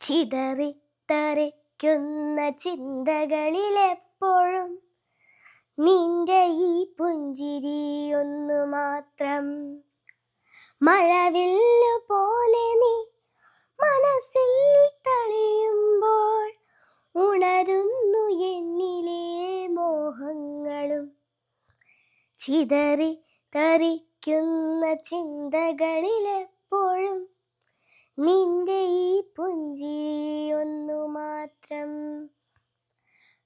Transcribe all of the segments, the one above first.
ചിതറിത്തെറിക്കുന്ന ചിന്തകളിലെപ്പോഴും നിന്റെ ഈ പുഞ്ചിരി ഒന്നു മാത്രം. മഴവില്ലു പോലെ നീ മനസ്സിൽ തളിയുമ്പോൾ ഉണരുന്നു എന്നിലെ മോഹങ്ങളും. ചിതറി തറിക്കുന്ന ചിന്തകളിലെപ്പോഴും നിന്റെ ഈ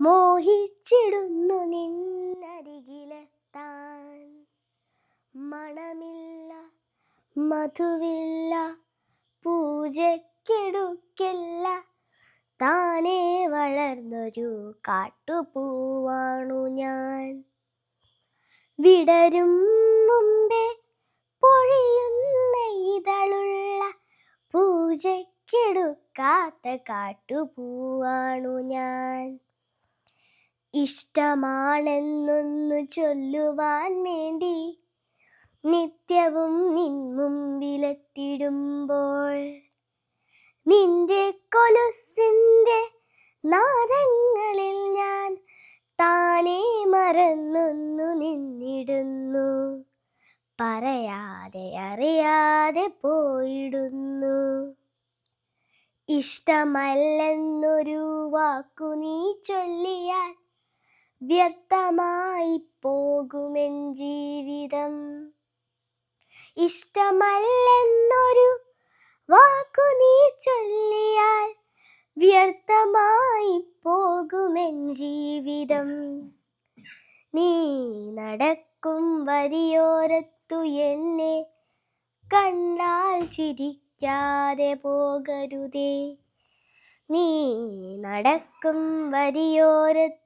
മോഹിച്ചിടുന്നു നിന്നരികിലെത്താൻ. മണമില്ല മധുവില്ല പൂജക്കെടുക്കില്ല താനേ വളർന്നൊരു കാട്ടുപൂവാണു ഞാൻ. വിടരും മുമ്പേ പൊഴിയുന്ന ഇതളുള്ള പൂജക്കെടുക്കാത്ത കാട്ടുപൂവാണു ഞാൻ. ഇഷ്ടമാണെന്നൊന്നു ചൊല്ലുവാൻ വേണ്ടി നിത്യവും നിൻ മുമ്പിലെത്തിടുമ്പോൾ നിന്റെ കൊലുസിന്റെ നാദങ്ങളിൽ ഞാൻ താനേ മറന്നൊന്നു നിന്നിടുന്നു. പറയാതെ അറിയാതെ പോയിടുന്നു. ഇഷ്ടമല്ലെന്നൊരു വാക്കു നീ ചൊല്ലിയാൽ വ്യർത്ഥമായി പോകുമെൻ ജീവിതം. ഇഷ്ടമല്ലെന്നൊരു വാക്കു നീ ചൊല്ലിയാൽ വ്യർത്ഥമായി പോകുമെൻ ജീവിതം. നീ നടക്കും വരിയോരത്തു എന്നെ കണ്ടാൽ ചിരിക്കാതെ പോകരുതേ. നീ നടക്കും വരിയോരത്തു